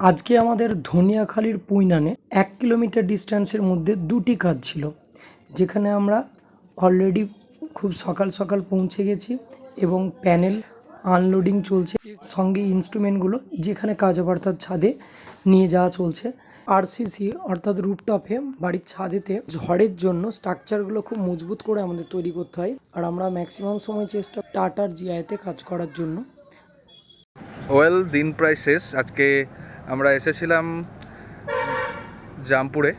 আজকে আমাদের ধনিয়াখালির পুইনানে এক কিলোমিটার ডিস্ট্যান্সের মধ্যে দুটি কাজ ছিল, যেখানে আমরা অলরেডি খুব সকাল সকাল পৌঁছে গেছি এবং প্যানেল আনলোডিং চলছে, সঙ্গে ইনস্ট্রুমেন্টগুলো যেখানে কাজ অর্থাৎ ছাদে নিয়ে যাওয়া চলছে। আরসিসি অর্থাৎ রুপটপে বাড়ির ছাদেতে ঝড়ের জন্য স্ট্রাকচারগুলো খুব মজবুত করে আমাদের তৈরি করতে হয় আর আমরা ম্যাক্সিমাম সময় চেষ্টা টাটার জিআইতে কাজ করার জন্য। ওয়েল, দিন প্রায় শেষ। আজকে আমরা এসেছিলাম জামপুরে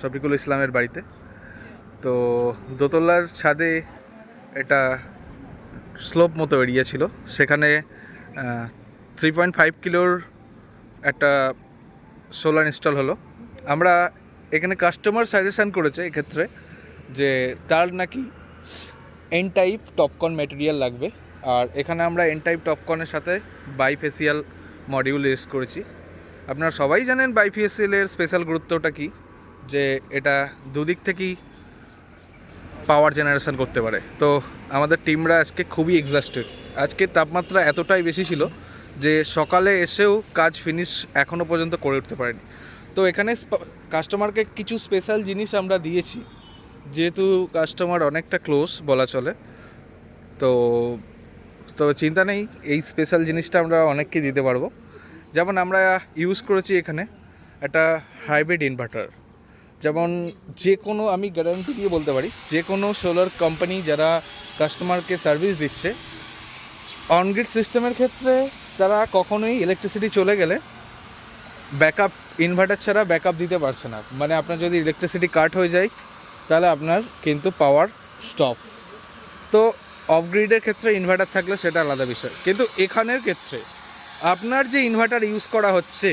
শফিকুল ইসলামের বাড়িতে। তো দোতলার ছাদে এটা স্লোপ মতো এরিয়া ছিল। সেখানে থ্রি পয়েন্ট ফাইভ কিলোর একটা সোলার ইনস্টল হলো। আমরা এখানে কাস্টমার সাজেশান করেছে এক্ষেত্রে যে তার নাকি এন টাইপ টপকন ম্যাটেরিয়াল লাগবে। আর এখানে আমরা এন টাইপ টপকনের সাথে বাইফেসিয়াল মডিউল ইউজ করেছি। আপনারা সবাই জানেন বাইফেসিয়ালের স্পেশাল গুরুত্বটা কি? যে এটা দুদিক থেকেই পাওয়ার জেনারেশন করতে পারে। তো আমাদের টিমরা আজকে খুবই এক্সাস্টেড আজকে তাপমাত্রা এতটাই বেশি ছিল যে সকালে এসেও কাজ ফিনিশ এখনও পর্যন্ত করে উঠতে পারেনি। তো এখানে কাস্টমারকে কিছু স্পেশাল জিনিস আমরা দিয়েছি। যেহেতু কাস্টমার অনেকটা ক্লোজ বলা চলে। তো তো চিন্তা নেই, এই স্পেশাল জিনিসটা আমরা অনেককে দিতে পারব। যেমন আমরা ইউজ করেছি এখানে একটা হাইব্রিড ইনভার্টার যেমন যে কোনো, আমি গ্যারান্টি দিয়ে বলতে পারি, যে কোনো সোলার কোম্পানি যারা কাস্টমারকে সার্ভিস দিচ্ছে অনগ্রিড সিস্টেমের ক্ষেত্রে তারা কখনোই ইলেকট্রিসিটি চলে গেলে ব্যাকআপ ইনভার্টার ছাড়া ব্যাকআপ দিতে পারছে না। মানে আপনার যদি ইলেকট্রিসিটি কাট হয়ে যায়, তাহলে আপনার কিন্তু পাওয়ার স্টপ তো অফ গ্রিডের ক্ষেত্রে ইনভার্টার থাকলে সেটা আলাদা বিষয়। কিন্তু এখানের ক্ষেত্রে আপনার যে ইনভার্টার ইউজ করা হচ্ছে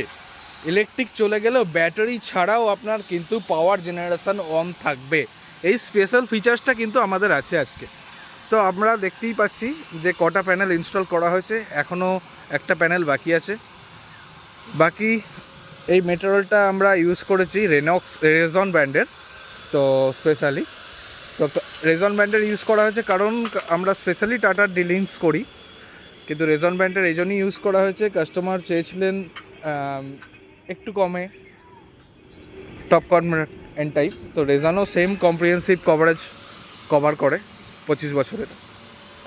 ইলেকট্রিক চলে গেলেও ব্যাটারি ছাড়াও আপনার কিন্তু পাওয়ার জেনারেশান অন থাকবে। এই স্পেশাল ফিচার্সটা কিন্তু আমাদের আছে আজকে। তো আমরা দেখতেই পাচ্ছি যে কটা প্যানেল ইনস্টল করা হয়েছে এখনও একটা প্যানেল বাকি আছে। বাকি এই মেটেরিয়ালটা আমরা ইউজ করেছি রেনক্স রেজন ব্র্যান্ডের তো স্পেশালি তো রেজন ব্র্যান্ডের ইউজ করা হয়েছে কারণ আমরা স্পেশালি টাটার ডিলিংস করি। কিন্তু রেজন ব্র্যান্ডের এই জন্যই ইউজ করা হয়েছে। কাস্টমার চেয়েছিলেন একটু কমে টপ টপকর্ন এন টাইপ তো রেজানও সেম কম্প্রিহেন্সিভ কভারেজ কভার করে পঁচিশ বছরের।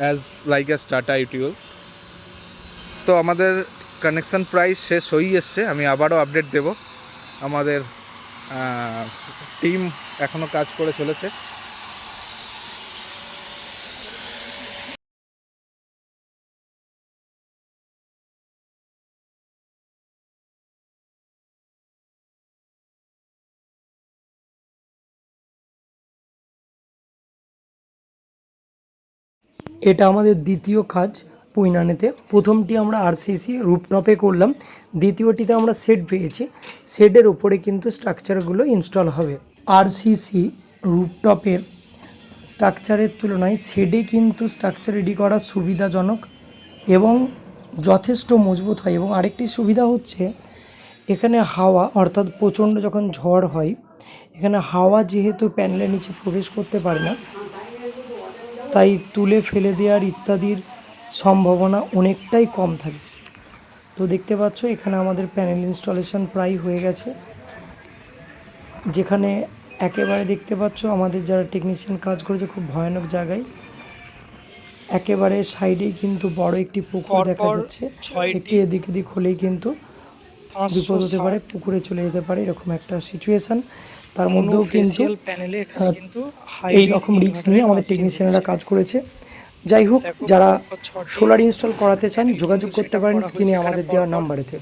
অ্যাজ লাইক অ্যাজ টাটা ইউটিউল তো আমাদের কানেকশান প্রাইস শেষ হয়েই এসছে। আমি আবারও আপডেট দেব। আমাদের টিম এখনও কাজ করে চলেছে। এটা আমাদের দ্বিতীয় কাজ পুইনানেতে। প্রথমটি আমরা আরসিসি রুপটপে করলাম, দ্বিতীয়টিতে আমরা সেট পেয়েছি। সেটের উপরে কিন্তু স্ট্রাকচারগুলো ইনস্টল হবে। আরসিসি রুপটপের স্ট্রাকচারের তুলনায় শেডে কিন্তু স্ট্রাকচার রেডি করা সুবিধাজনক এবং যথেষ্ট মজবুত হয়। এবং আরেকটি সুবিধা হচ্ছে, এখানে হাওয়া অর্থাৎ প্রচণ্ড যখন ঝড় হয়, এখানে হাওয়া যেহেতু প্যানেলের নিচে প্রবেশ করতে পারে না তাই তুলে ফেলে দেওয়ার ইত্যাদির সম্ভাবনা অনেকটাই কম থাকে। তো দেখতে পাচ্ছ এখানে আমাদের প্যানেল ইনস্টলেশন প্রায় হয়ে গেছে। যেখানে একেবারে দেখতে পাচ্ছ আমাদের যারা টেকনিশিয়ান কাজ করেছে খুব ভয়ানক জায়গায়। একেবারে সাইডেই কিন্তু বড় একটি পুকুর দেখা যাচ্ছে। একটি এদিক এদিক হলেই কিন্তু বিপদ হতে পারে পুকুরে চলে যেতে পারে এরকম একটা সিচুয়েশন তার মধ্যেও কিন্তু এই রকম রিস্ক নিয়ে আমাদের টেকনিশিয়ানরা কাজ করেছে। যাই হোক যারা সোলার ইনস্টল করাতে চান যোগাযোগ করতে পারেন স্ক্রিনে আমাদের দেওয়া নাম্বারেতে